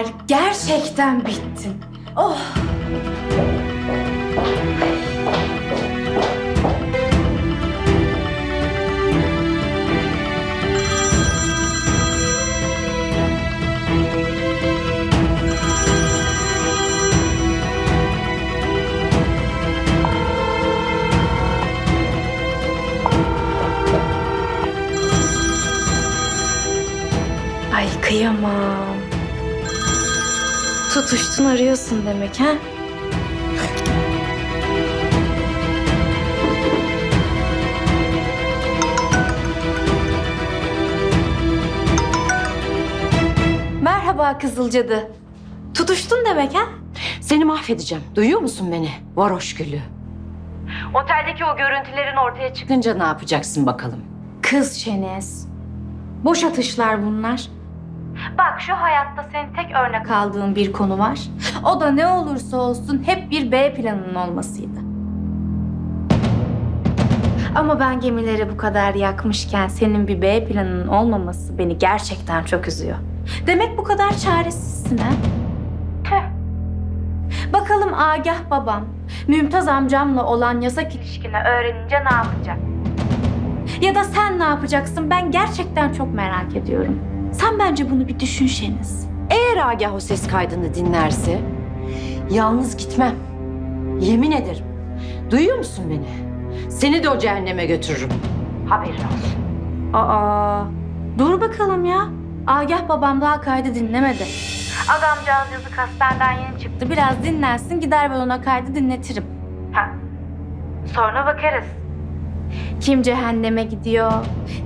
sefer gerçekten bittin. Oh. Ay kıyamam. Tutuştun arıyorsun demek ha? Merhaba Kızılcadı. Tutuştun demek ha? Seni mahvedeceğim. Duyuyor musun beni? Varoş gülü. Oteldeki o görüntülerin ortaya çıkınca ne yapacaksın bakalım? Kız Şeniz. Boş atışlar bunlar. Bak şu hayatta senin tek örnek aldığın bir konu var. O da ne olursa olsun hep bir B planının olmasıydı. Ama ben gemileri bu kadar yakmışken senin bir B planının olmaması beni gerçekten çok üzüyor. Demek bu kadar çaresizsin ha? Tüh. Bakalım Agah babam, Mümtaz amcamla olan yasak ilişkini öğrenince ne yapacak? Ya da sen ne yapacaksın? Ben gerçekten çok merak ediyorum. Sen bence bunu bir düşün Şeniz. Eğer Agah o ses kaydını dinlerse yalnız gitmem. Yemin ederim. Duyuyor musun beni? Seni de o cehenneme götürürüm. Haberin olsun. Aa, dur bakalım ya. Agah babam daha kaydı dinlemedi. Adamcağız yazık hastaneden yeni çıktı. Biraz dinlensin gider ben ona kaydı dinletirim. Ha. Sonra bakarız. Kim cehenneme gidiyor,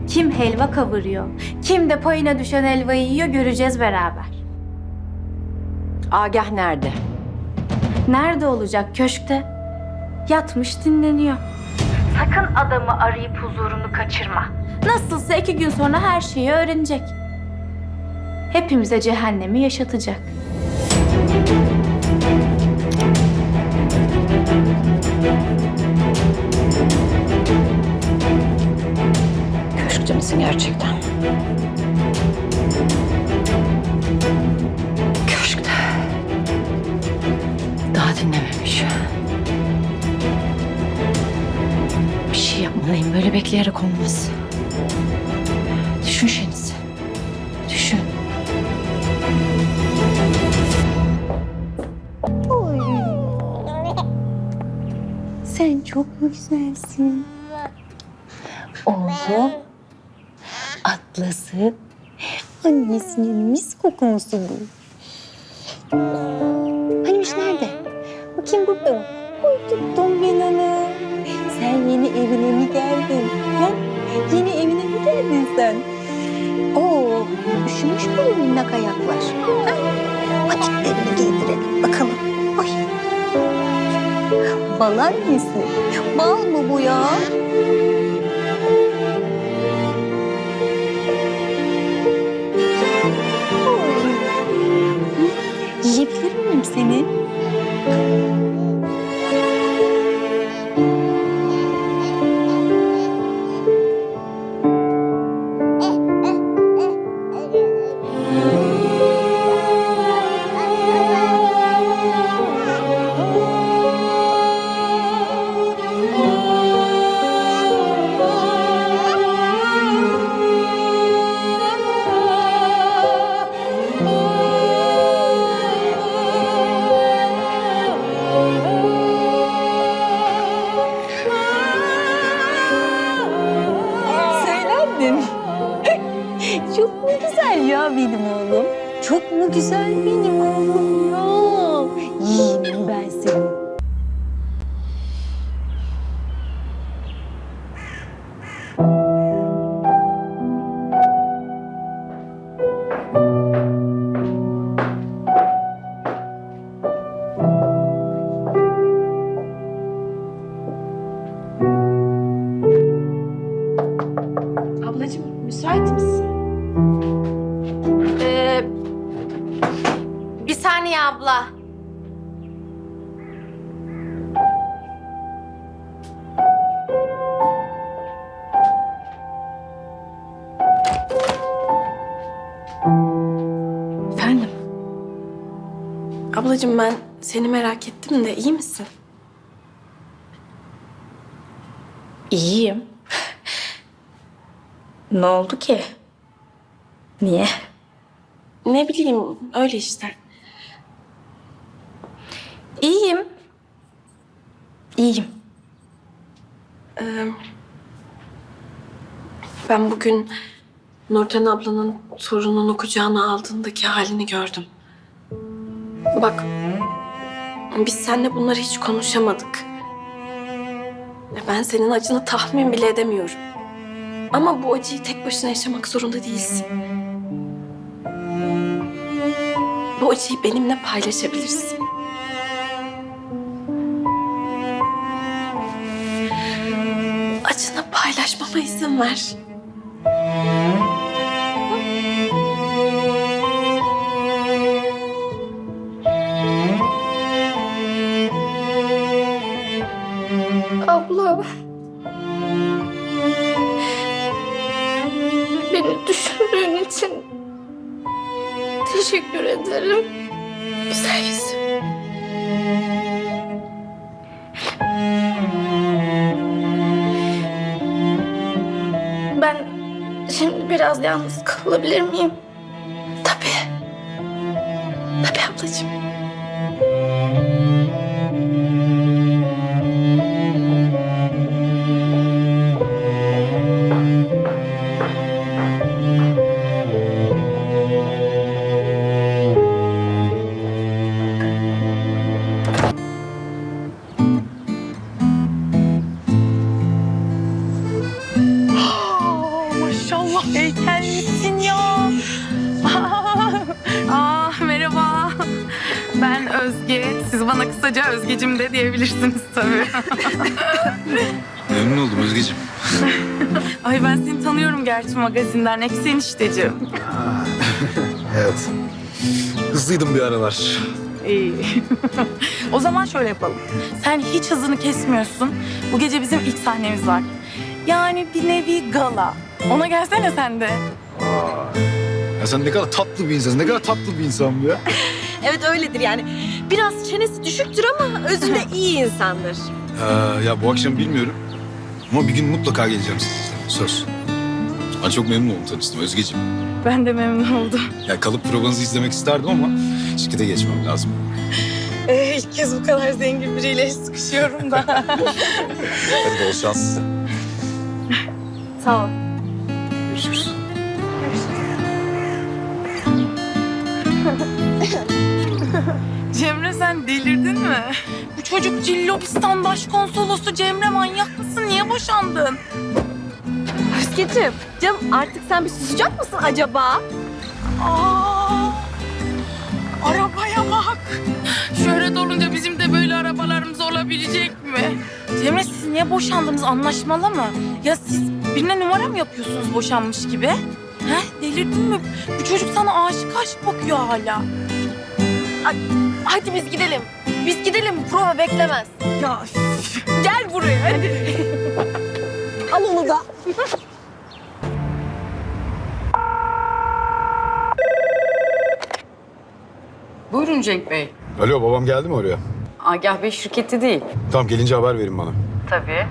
kim helva kavuruyor, kim de payına düşen helvayı yiyor göreceğiz beraber. Agah nerede? Nerede olacak? Köşkte. Yatmış dinleniyor. Sakın adamı arayıp huzurunu kaçırma. Nasılsa iki gün sonra her şeyi öğrenecek. Hepimize cehennemi yaşatacak. Misin gerçekten? Köşkte. Daha dinlememiş. Bir şey yapmalıyım. Böyle bekleyerek olmaz. Düşün Şeniz. Düşün. Sen çok mu güzelsin? Oğlum. Atlas'ı. Annesinin mis kokumusu bu. Hanimiş nerede? Bakayım burada mı? Oy ben onu. Sen yeni evine mi geldin? Ha? Yeni evine mi geldin sen? Oo, üşümüş bu minnak ayaklar. Ha? Patiklerini giydirelim bakalım. Oy. Bal annesi. Bal mı bu ya? Miyim seni? Abla. Efendim? Ablacığım ben seni merak ettim de iyi misin? İyiyim. ne oldu ki? Niye? Ne bileyim öyle işte. İyiyim. İyiyim. Ee, ben bugün Nurten ablanın torununu kucağına aldığındaki halini gördüm. Bak, biz seninle bunları hiç konuşamadık. Ben senin acını tahmin bile edemiyorum. Ama bu acıyı tek başına yaşamak zorunda değilsin. Bu acıyı benimle paylaşabilirsin. Paylaşmama izin ver. Yalnız kalabilir miyim? Magazinden. Eksi enişteciğim. Evet. Hızlıydım bir aralar. İyi. o zaman şöyle yapalım. Sen hiç hızını kesmiyorsun. Bu gece bizim ilk sahnemiz var. Yani bir nevi gala. Ona gelsene sen de. Ya sen ne kadar tatlı bir insansın. Ne kadar tatlı bir insan bu ya. Evet öyledir yani. Biraz çenesi düşüktür ama özünde iyi insandır. Ee, ya bu akşam bilmiyorum. Ama bir gün mutlaka geleceğim sizinle. Söz. Ben çok memnun oldum tanıştım Özgeciğim. Ben de memnun oldum. Ya kalıp provanızı izlemek isterdim ama şirkete geçmem lazım. Ee, ilk kez bu kadar zengin biriyle sıkışıyorum da. Hadi bol şans size. Sağ ol. Görüşürüz. Cemre sen delirdin mi? Bu çocuk Cillobistan başkonsolosu Cemre manyak mısın? Niye boşandın? Özgeciğim, canım artık sen bir susacak mısın acaba? Aa, arabaya bak. Şöhret olunca bizim de böyle arabalarımız olabilecek mi? Cemre siz niye boşandınız anlaşmalı mı? Ya siz birine numara mı yapıyorsunuz boşanmış gibi? He delirdin mi? Bu çocuk sana aşık aşık bakıyor hala. Hadi biz gidelim. Biz gidelim, prova beklemez. Ya Gel buraya hadi. Al onu da. Buyurun Cenk Bey. Alo babam geldi mi oraya? Agah Bey şirketi değil. Tamam gelince haber verin bana. Tabii.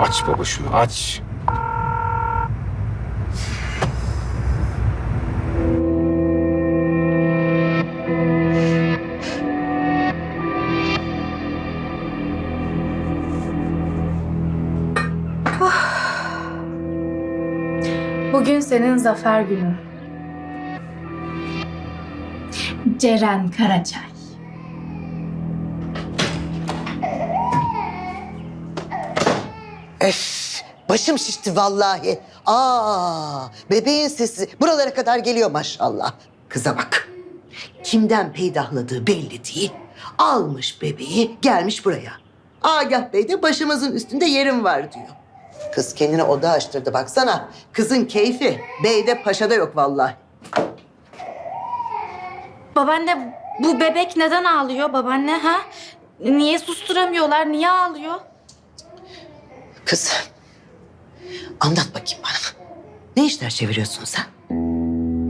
Aç baba şunu aç. Bugün senin zafer günün. Ceren Karaçay. Öf, başım şişti vallahi. Aa, bebeğin sesi buralara kadar geliyor maşallah. Kıza bak. Kimden peydahladığı belli değil. Almış bebeği gelmiş buraya. Agah Bey de başımızın üstünde yerim var diyor. Kız kendine oda açtırdı baksana. Kızın keyfi beyde paşada yok vallahi. Babaanne bu bebek neden ağlıyor babaanne ha? Niye susturamıyorlar? Niye ağlıyor? Kız Anlat bakayım bana. Ne işler çeviriyorsun sen?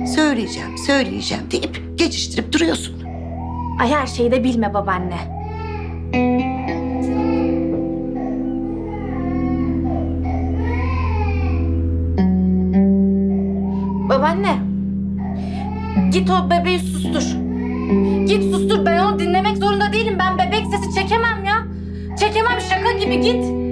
Söyleyeceğim, söyleyeceğim deyip geçiştirip duruyorsun. Ay her şeyi de bilme babaanne. Babaanne. Git o bebeği sustur. Git sustur. Ben onu dinlemek zorunda değilim. Ben bebek sesi çekemem ya. Çekemem şaka gibi git.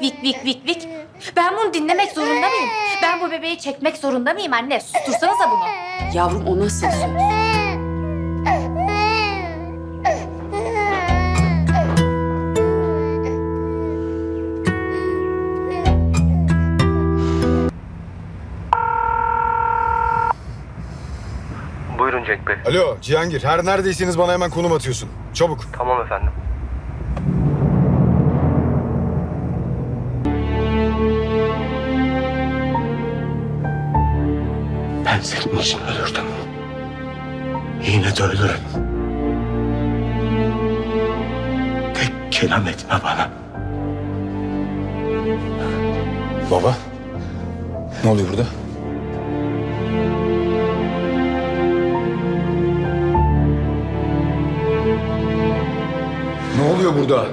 Vik vik vik vik. Ben bunu dinlemek zorunda mıyım? Ben bu bebeği çekmek zorunda mıyım anne? Sustursanıza bunu. Yavrum o nasıl söz? Buyurun Cenk Bey. Alo Cihangir her neredeyseniz bana hemen konum atıyorsun. Çabuk. Tamam efendim. Ben senin için ölürdüm. Yine de ölürüm. Tek kelam etme bana. Baba. Ne oluyor burada? Ne oluyor burada?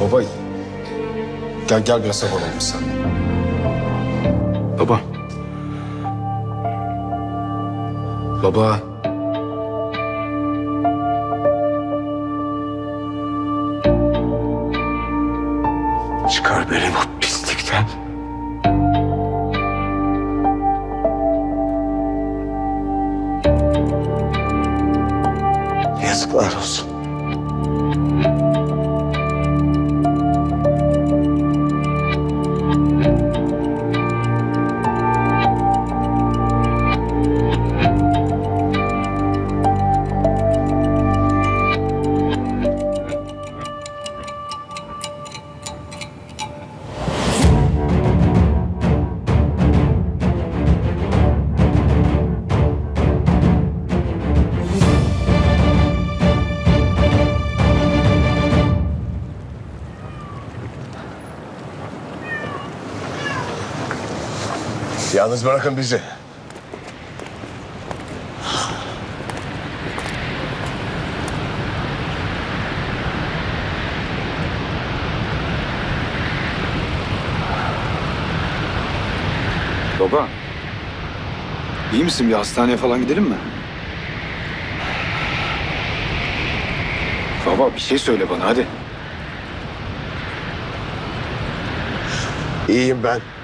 Baba. Gel gel biraz hava alalım biz seninle. Baba. Baba. Çıkar beni bu Yalnız bırakın bizi. Baba. İyi misin? Bir hastaneye falan gidelim mi? Baba bir şey söyle bana hadi. İyiyim ben.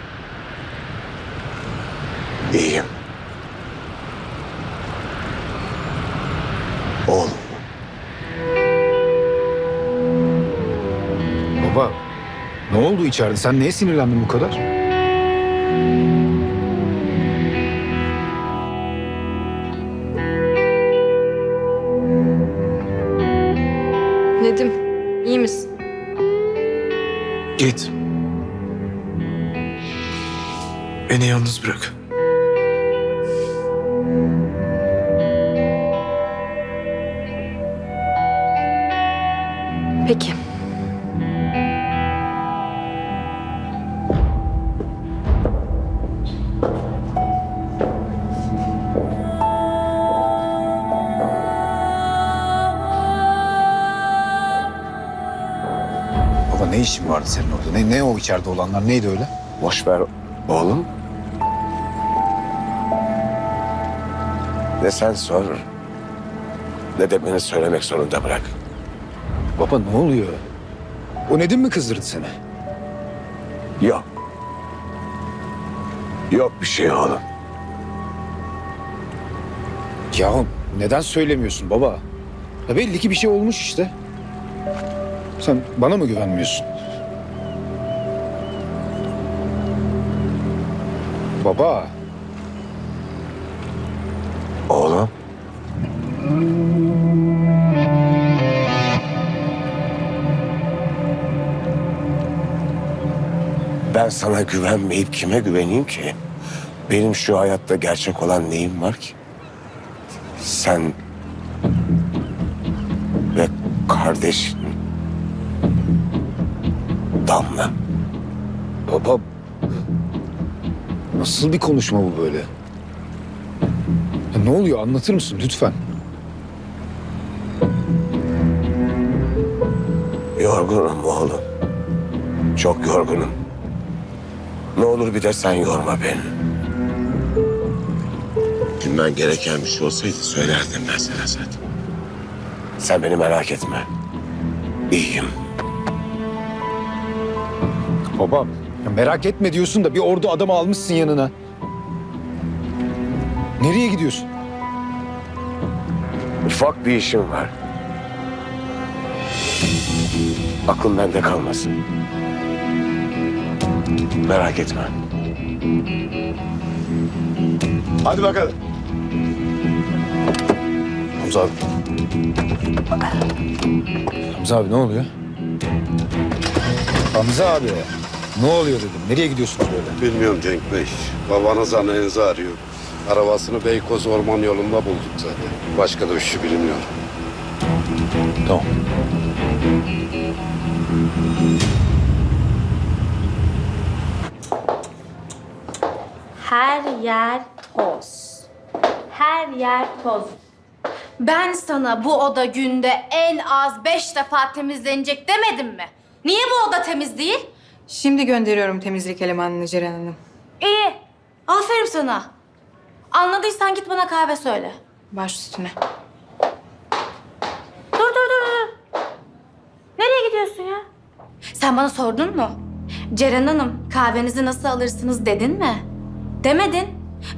İyiyim. Oğlum. Baba. Ne oldu içeride? Sen neye sinirlendin bu kadar? Nedim, iyi misin? Git. Beni yalnız bırak. İşin vardı senin orada? Ne, ne o içeride olanlar? Neydi öyle? Boş ver oğlum. Ne sen sor ne de beni söylemek zorunda bırak. Baba ne oluyor? O Nedim mi kızdırdı seni? Yok. Yok bir şey oğlum. Ya neden söylemiyorsun baba? Ya belli ki bir şey olmuş işte. Sen bana mı güvenmiyorsun? Baba. Oğlum. Ben sana güvenmeyip kime güveneyim ki? Benim şu hayatta gerçek olan neyim var ki? Sen ve kardeşin Damla. Baba. Nasıl bir konuşma bu böyle? Ya ne oluyor anlatır mısın lütfen? Yorgunum oğlum. Çok yorgunum. Ne olur bir de sen yorma beni. Bilmen gereken bir şey olsaydı söylerdim ben sana zaten. Sen beni merak etme. İyiyim. Baba ya merak etme diyorsun da bir ordu adamı almışsın yanına. Nereye gidiyorsun? Ufak bir işim var. Aklın bende kalmasın. Merak etme. Hadi bakalım. Hamza abi. Hamza abi ne oluyor? Hamza abi. Ne oluyor dedim. Nereye gidiyorsunuz böyle? Bilmiyorum Cenk Bey. Babanız annenizi arıyor. Arabasını Beykoz Orman yolunda bulduk zaten. Başka da bir şey bilinmiyor. Tamam. Her yer toz. Her yer toz. Ben sana bu oda günde en az beş defa temizlenecek demedim mi? Niye bu oda temiz değil? Şimdi gönderiyorum temizlik elemanını Ceren Hanım. İyi. Aferin sana. Anladıysan git bana kahve söyle. Baş üstüne. Dur dur dur dur. Nereye gidiyorsun ya? Sen bana sordun mu? Ceren Hanım kahvenizi nasıl alırsınız dedin mi? Demedin.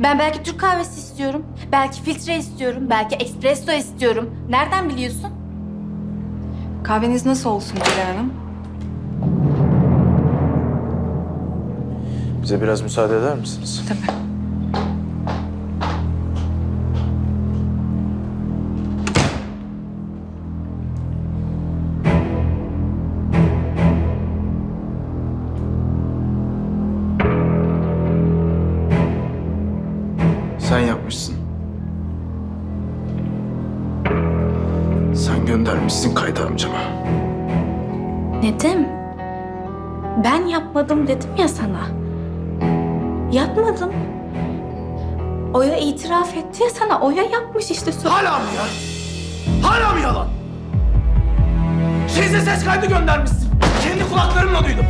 Ben belki Türk kahvesi istiyorum. Belki filtre istiyorum. Belki espresso istiyorum. Nereden biliyorsun? Kahveniz nasıl olsun Ceren Hanım? Bize biraz müsaade eder misiniz? Tabii. Sen yapmışsın. Sen göndermişsin Kaydı amcama. Nedim. Ben yapmadım dedim ya sana. Yapmadım. Oya itiraf etti ya sana. Oya yapmış işte. Sor- Hala mı ya? Hala mı yalan? Şeyse ses kaydı göndermişsin. Kendi kulaklarımla duydum.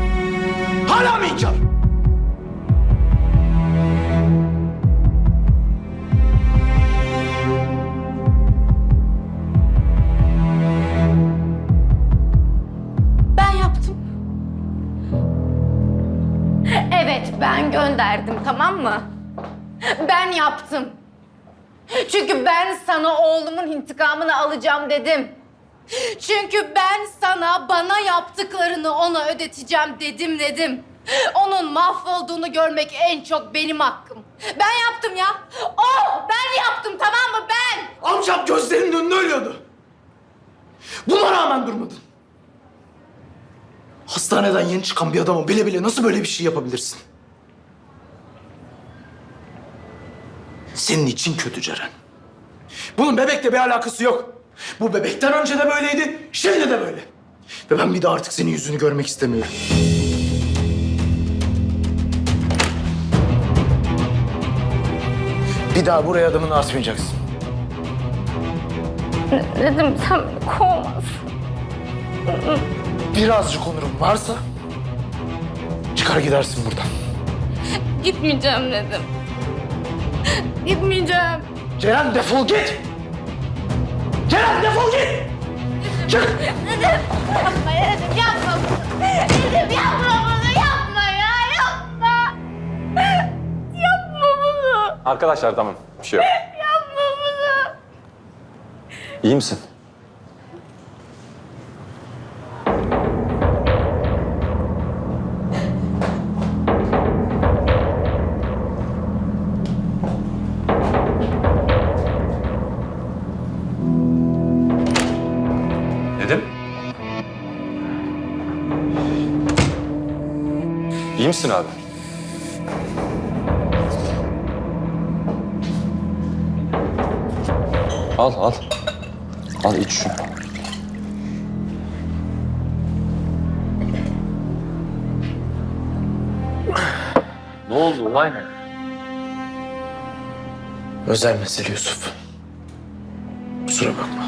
Hala mı inkar? Evet ben gönderdim tamam mı? Ben yaptım. Çünkü ben sana oğlumun intikamını alacağım dedim. Çünkü ben sana bana yaptıklarını ona ödeteceğim dedim dedim. Onun mahvolduğunu görmek en çok benim hakkım. Ben yaptım ya. Oh ben yaptım tamam mı ben? Amcam gözlerinin önünde ölüyordu. Buna rağmen durmadın. Hastaneden yeni çıkan bir adama bile bile nasıl böyle bir şey yapabilirsin? Senin için kötü Ceren. Bunun bebekle bir alakası yok. Bu bebekten önce de böyleydi, şimdi de böyle. Ve ben bir daha artık senin yüzünü görmek istemiyorum. Bir daha buraya adımını atmayacaksın. Dedim sen beni kovmaz. Birazcık onurum varsa çıkar gidersin buradan. Gitmeyeceğim dedim. Gitmeyeceğim. Ceren defol git! Ceren defol git! Çık! Yapma ya dedim yapma bunu. Dedim yapma bunu yapma ya yapma. Yapma bunu. Arkadaşlar tamam. Bir şey yok. Yapma bunu. İyi misin? Misin abi? Al al. Al iç şunu. Ne oldu olay ne? Özel mesele Yusuf. Kusura bakma.